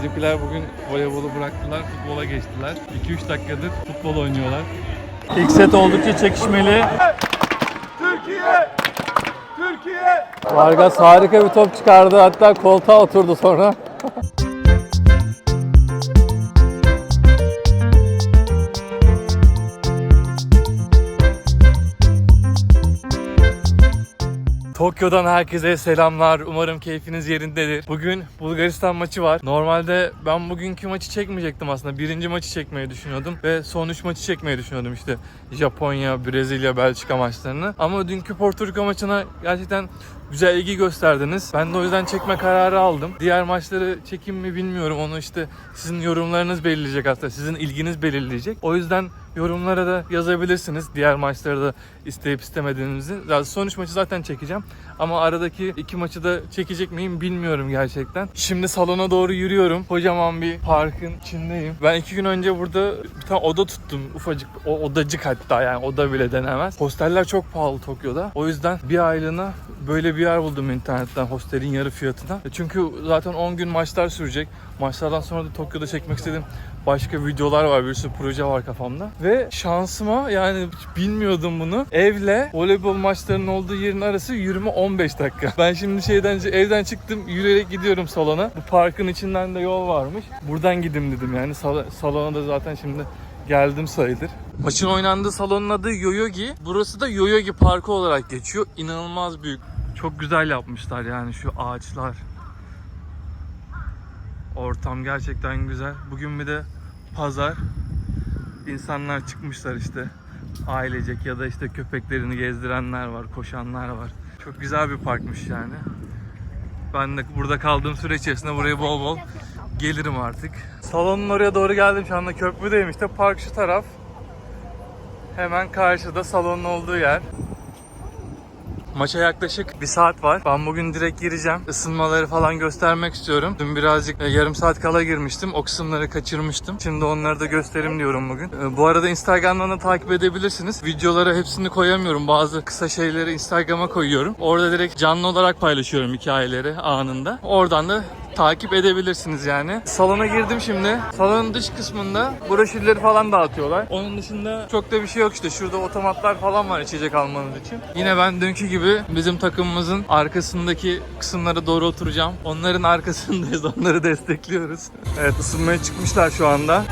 Bizimkiler bugün voleybolu bıraktılar, futbola geçtiler. 2-3 dakikadır futbol oynuyorlar. İlk set oldukça çekişmeli. Türkiye! Türkiye! Vargas harika bir top çıkardı. Hatta koltuğa oturdu sonra. Tokyo'dan herkese selamlar. Umarım keyfiniz yerindedir. Bugün Bulgaristan maçı var. Normalde ben bugünkü maçı çekmeyecektim aslında. Birinci maçı çekmeyi düşünüyordum. Ve son üç maçı çekmeyi düşünüyordum işte. Japonya, Brezilya, Belçika maçlarını. Ama dünkü Porto Rico maçına gerçekten güzel ilgi gösterdiniz. Ben de o yüzden çekme kararı aldım. Diğer maçları çekim mi bilmiyorum. Onu işte sizin yorumlarınız belirleyecek aslında. Sizin ilginiz belirleyecek. O yüzden yorumlara da yazabilirsiniz. Diğer maçları da isteyip istemediğinizi. Zaten son üç maçı zaten çekeceğim. Ama aradaki iki maçı da çekecek miyim bilmiyorum gerçekten. Şimdi salona doğru yürüyorum. Kocaman bir parkın içindeyim. Ben iki gün önce burada bir tane oda tuttum. Ufacık o odacık hatta yani oda bile denemez. Hosteller çok pahalı Tokyo'da. O yüzden bir aylığına böyle bir yer buldum internetten hostelin yarı fiyatına. Çünkü zaten 10 gün maçlar sürecek. Maçlardan sonra da Tokyo'da çekmek istediğim başka videolar var. Bir sürü proje var kafamda. Ve şansıma yani bilmiyordum bunu. Evle voleybol maçlarının olduğu yerin arası yürüme 15 dakika. Ben şimdi şeyden evden çıktım yürüyerek gidiyorum salona. Bu parkın içinden de yol varmış. Buradan gideyim dedim yani Sal- salona da zaten şimdi geldim sayılır. Maçın oynandığı salonun adı Yoyogi. Burası da Yoyogi Parkı olarak geçiyor. İnanılmaz büyük. Çok güzel yapmışlar yani şu ağaçlar. Ortam gerçekten güzel. Bugün bir de pazar. İnsanlar çıkmışlar işte. Ailecek ya da işte köpeklerini gezdirenler var, koşanlar var. Çok güzel bir parkmış yani. Ben de burada kaldığım süre içerisinde buraya bol bol gelirim artık. Salonun oraya doğru geldim şu anda köprüdeyim işte. Park şu taraf. Hemen karşıda salonun olduğu yer. Maça yaklaşık bir saat var. Ben bugün direkt gireceğim. Isınmaları falan göstermek istiyorum. Dün birazcık e, yarım saat kala girmiştim. O kısımları kaçırmıştım. Şimdi onları da gösterim diyorum bugün. E, Bu arada Instagram'dan da takip edebilirsiniz. Videolara hepsini koyamıyorum. Bazı kısa şeyleri Instagram'a koyuyorum. Orada direkt canlı olarak paylaşıyorum hikayeleri anında. Oradan da takip edebilirsiniz yani. Salona girdim şimdi. Salonun dış kısmında broşürleri falan dağıtıyorlar. Onun dışında çok da bir şey yok işte. Şurada otomatlar falan var içecek almanız için. Yine ben dünkü gibi bizim takımımızın arkasındaki kısımlara doğru oturacağım. Onların arkasındayız. Onları destekliyoruz. Evet ısınmaya çıkmışlar şu anda.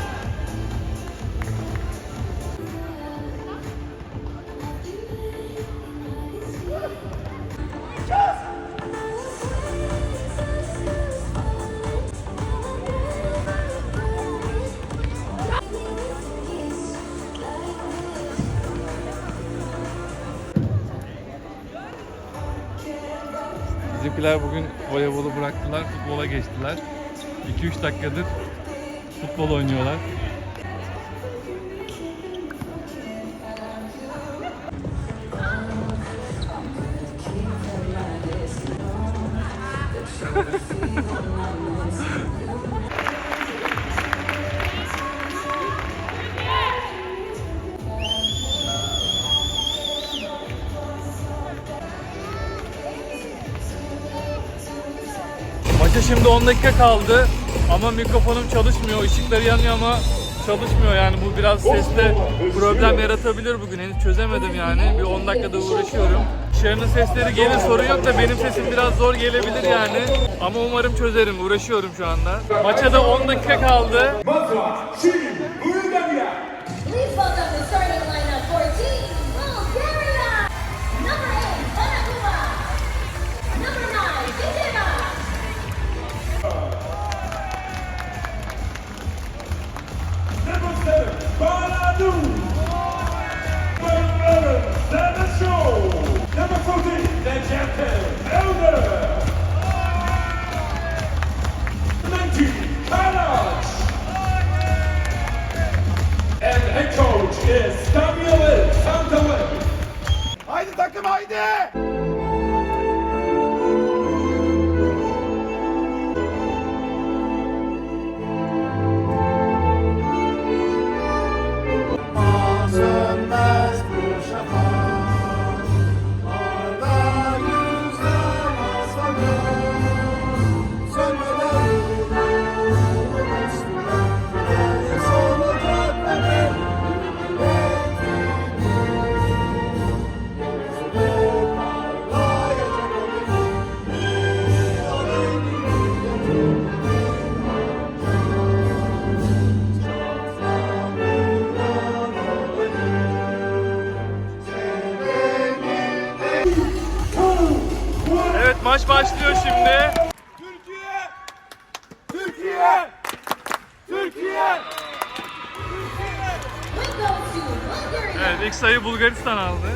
Bizimkiler bugün voleybolu bıraktılar, futbola geçtiler. 2-3 dakikadır futbol oynuyorlar. Şimdi 10 dakika kaldı ama mikrofonum çalışmıyor. Işıkları yanıyor ama çalışmıyor yani bu biraz seste problem yaratabilir bugün. Henüz çözemedim yani. Bir 10 dakikada uğraşıyorum. Dışarının sesleri gelir sorun yok da benim sesim biraz zor gelebilir yani. Ama umarım çözerim. Uğraşıyorum şu anda. Maça da 10 dakika kaldı. Please Evet ilk sayı Bulgaristan aldı.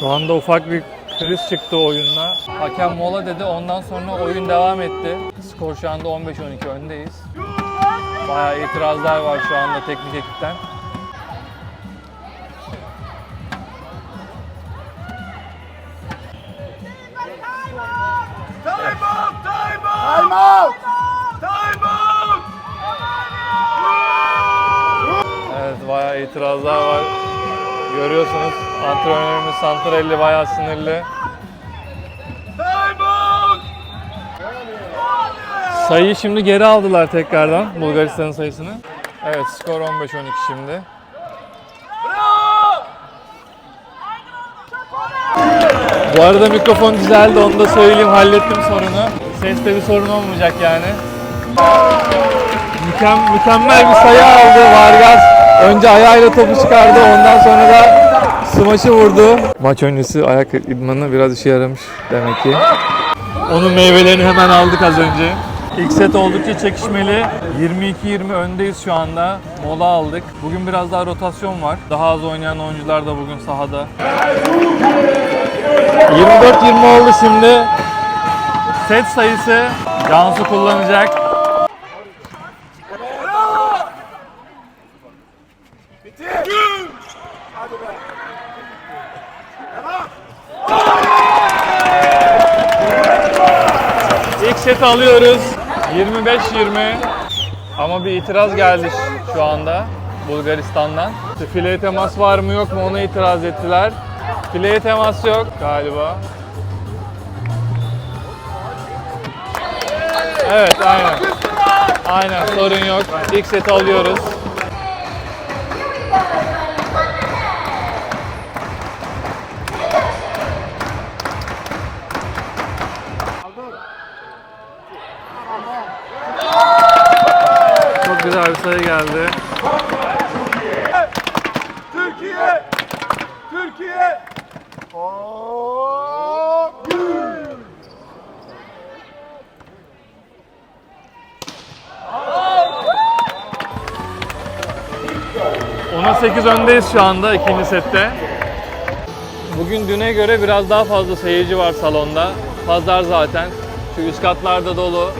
Şu anda ufak bir kriz çıktı oyunda. Hakem mola dedi ondan sonra oyun devam etti. Skor şu anda 15-12 öndeyiz. Bayağı itirazlar var şu anda teknik ekipten. Time out! Time out! Evet bayağı itirazlar var. Görüyorsunuz antrenörümüz Santarelli bayağı sinirli. Sayıyı şimdi geri aldılar tekrardan Bulgaristan'ın sayısını. Evet skor 15-12 şimdi. Bu arada mikrofon düzeldi onu da söyleyeyim hallettim sorunu. Seste bir sorun olmayacak yani. Mükem, mükemmel bir sayı aldı Vargas. Önce ayağıyla topu çıkardı ondan sonra da smaçı vurdu. Maç öncesi ayak idmanı biraz işe yaramış demek ki. Onun meyvelerini hemen aldık az önce. İlk set oldukça çekişmeli. 22-20 öndeyiz şu anda. Mola aldık. Bugün biraz daha rotasyon var. Daha az oynayan oyuncular da bugün sahada. 24-20 oldu şimdi. Set sayısı Cansu kullanacak. İlk seti alıyoruz. 25-20. Ama bir itiraz geldi şu anda Bulgaristan'dan. Fileye temas var mı yok mu ona itiraz ettiler. Fileye temas yok galiba. Evet aynen. Aynen sorun yok. İlk seti alıyoruz. Çok güzel bir sayı geldi. 8 öndeyiz şu anda ikinci sette. Bugün düne göre biraz daha fazla seyirci var salonda. Pazar zaten. Şu üst katlarda dolu.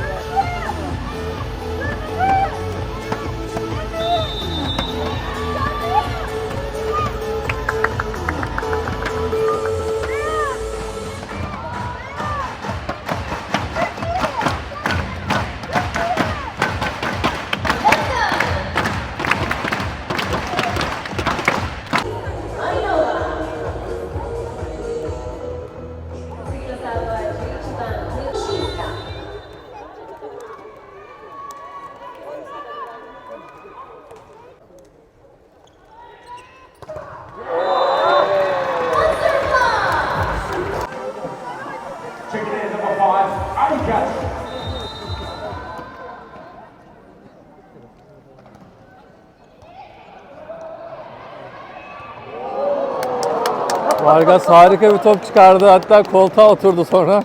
Vargas harika bir top çıkardı. Hatta koltuğa oturdu sonra.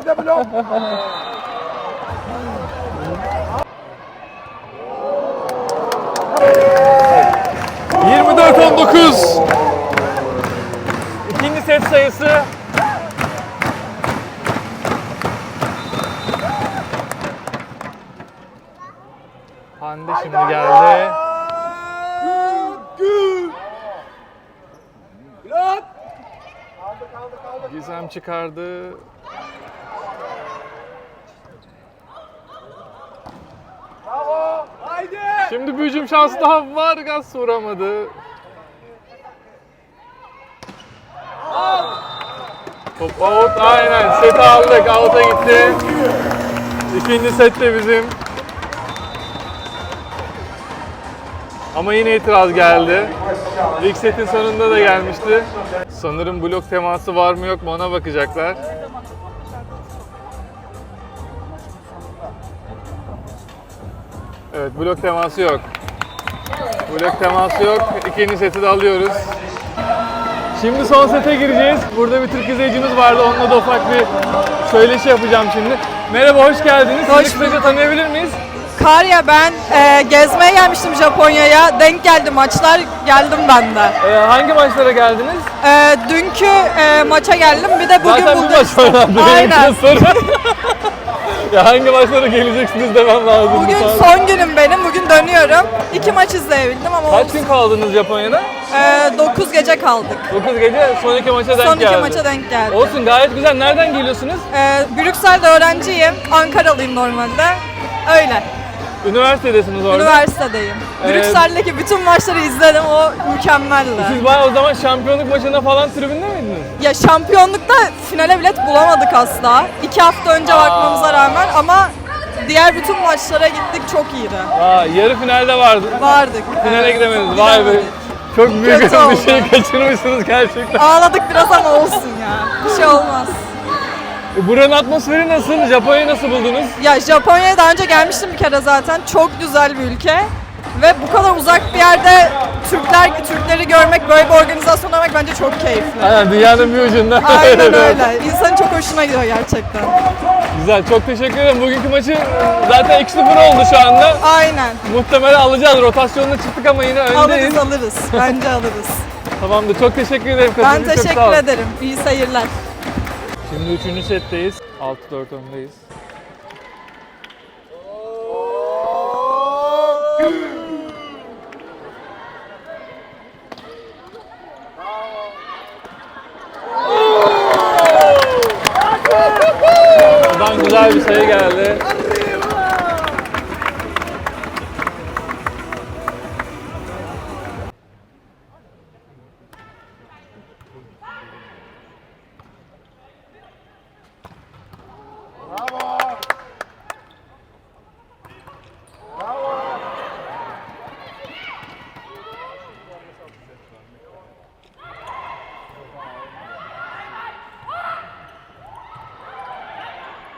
Bir de blok. ...24-19. İkinci set sayısı... Hande şimdi geldi. Gül. Blok. Gizem çıkardı. Bravo. Haydi. Şimdi bir hücum şansı daha var. Gaz vuramadı. Top out. Aynen. Seti aldık. Out'a gitti. İkinci set de bizim. Ama yine itiraz geldi. İlk setin sonunda da gelmişti. Sanırım blok teması var mı yok mu ona bakacaklar. Evet blok teması yok. Blok teması yok. İkinci seti de alıyoruz. Şimdi son sete gireceğiz. Burada bir Türk izleyicimiz vardı. Onunla da ufak bir söyleşi yapacağım şimdi. Merhaba, hoş geldiniz. Hoş Sizi kısaca tanıyabilir miyiz? Karya ben e, gezmeye gelmiştim Japonya'ya. Denk geldi maçlar geldim ben de. Ee, hangi maçlara geldiniz? E, dünkü e, maça geldim bir de bugün Zaten burada. maç oynandı. Aynen. Soru. ya hangi maçlara geleceksiniz demem lazım. bu Bugün saat. son günüm benim. Bugün dönüyorum. İki maç izleyebildim ama Kaç gün kaldınız Japonya'da? 9 gece kaldık. 9 gece son iki maça denk Son iki geldi. maça denk geldi. Olsun gayet güzel. Nereden geliyorsunuz? E, Brüksel'de öğrenciyim. Ankaralıyım normalde. Öyle. Üniversitedesiniz orada. Üniversitedeyim. Evet. Brüksel'deki bütün maçları izledim. O mükemmeldi. Siz bayağı o zaman şampiyonluk maçında falan tribünde miydiniz? Ya şampiyonlukta finale bilet bulamadık asla. İki hafta önce bakmamıza rağmen ama diğer bütün maçlara gittik çok iyiydi. Aa, yarı finalde vardı. Vardık. Finale evet. gidemediniz. Vay be. Çok büyük bir şey kaçırmışsınız gerçekten. Ağladık biraz ama olsun ya. Bir şey olmaz. Buranın atmosferi nasıl? Japonya'yı nasıl buldunuz? Ya Japonya'ya daha önce gelmiştim bir kere zaten. Çok güzel bir ülke. Ve bu kadar uzak bir yerde Türkler Türkleri görmek, böyle bir organizasyon olmak bence çok keyifli. Aynen dünyanın bir ucunda. Aynen öyle. İnsanın çok hoşuna gidiyor gerçekten. Güzel çok teşekkür ederim. Bugünkü maçı zaten 2-0 oldu şu anda. Aynen. Muhtemelen alacağız. Rotasyonla çıktık ama yine öndeyiz. Alırız alırız. Bence alırız. Tamamdır. Çok teşekkür ederim. Ben teşekkür ederim. İyi seyirler. Şimdi 3. setteyiz. 6-4 öndeyiz. Buradan güzel bir sayı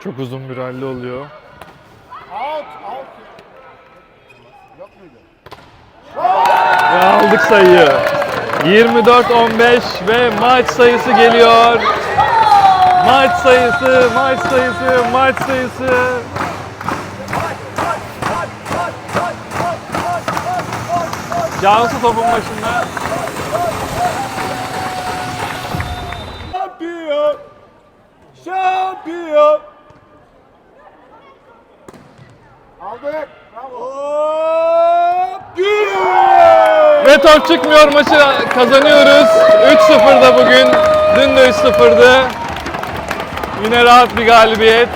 Çok uzun bir ralli oluyor. Ve aldık sayıyı. 24-15 ve maç sayısı geliyor. Maç sayısı, maç sayısı, maç sayısı. Cansu topun başında. Şampiyon! Şampiyon! Aldık. Bravo. Top çıkmıyor maçı kazanıyoruz. 3-0'da bugün. Dün de 3-0'dı. Yine rahat bir galibiyet.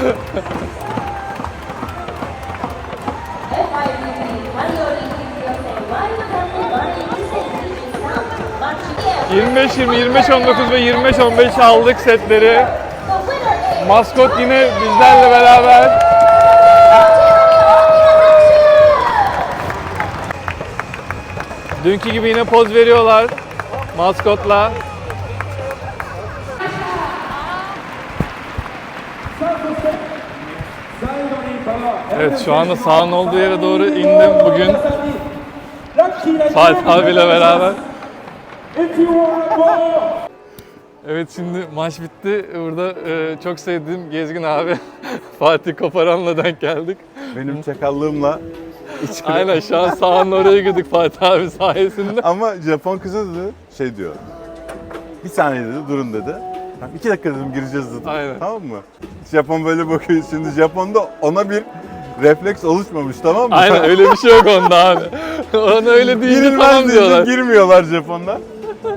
The 25-20, 25-19 ve 25-15 aldık setleri. Maskot yine bizlerle beraber. Dünkü gibi yine poz veriyorlar maskotla. Evet şu anda sahanın olduğu yere doğru indim bugün Fatih abiyle beraber. Evet şimdi maç bitti. Burada e, çok sevdiğim Gezgin abi Fatih Koparan'la denk geldik. Benim çakallığımla içeri- Aynen şu an sahanın oraya girdik Fatih abi sayesinde. Ama Japon kızı dedi şey diyor. Bir saniye dedi durun dedi. Ben iki dakika dedim gireceğiz dedim. Aynen. Tamam mı? Japon böyle bakıyor. Şimdi Japon'da ona bir refleks oluşmamış tamam mı? Aynen öyle bir şey yok onda abi. Ona öyle Girilmez tamam deyince diyorlar. girmiyorlar Japonlar.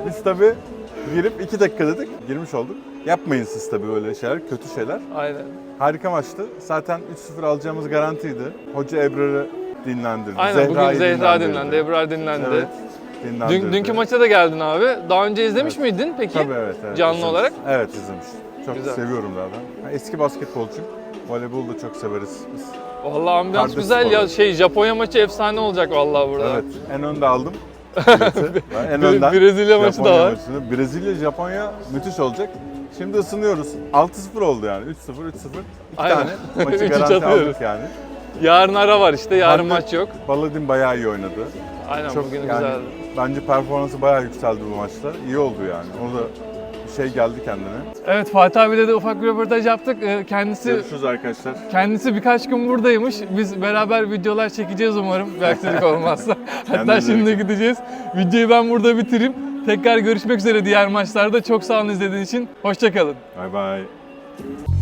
Biz tabii girip iki dakika dedik. Girmiş olduk. Yapmayın siz tabii öyle şeyler, kötü şeyler. Aynen. Harika maçtı. Zaten 3-0 alacağımız garantiydi. Hoca Ebrar'ı dinlendirdi. Aynen bugün Zehra'yı Zehra dinlendirdi. dinlendi, Ebrar dinlendi. Evet. dinlendirdi. Dün, dünkü maça da geldin abi. Daha önce izlemiş miydin peki? Tabii evet. evet Canlı izlemiş. olarak? Evet izlemiştim. Çok Güzel. seviyorum zaten. Ben eski basketbolcuyum. Voleybolu da çok severiz biz. Vallahi ambiyans güzel ya. Şey Japonya maçı efsane olacak vallahi burada. Evet. En önde aldım. En önden. Brezilya maçı da Japonya var. maçını. Brezilya, Japonya müthiş olacak. Şimdi ısınıyoruz. 6-0 oldu yani. 3-0, 3-0. İki Aynen. tane maçı garanti aldık yani. Yarın ara var işte. Yarın Balladı- maç yok. Baladin bayağı iyi oynadı. Aynen Çok bugün yani güzeldi. bence performansı bayağı yükseldi bu maçta. İyi oldu yani. O da şey geldi kendine. Evet Fatih abiyle de ufak bir röportaj yaptık. Ee, Kendisi Görüşürüz arkadaşlar. kendisi birkaç gün buradaymış. Biz beraber videolar çekeceğiz umarım. Bir aksilik olmazsa. Hatta Kendinize şimdi bakın. gideceğiz. Videoyu ben burada bitireyim. Tekrar görüşmek üzere diğer maçlarda. Çok sağ olun izlediğiniz için. Hoşçakalın. Bay bay.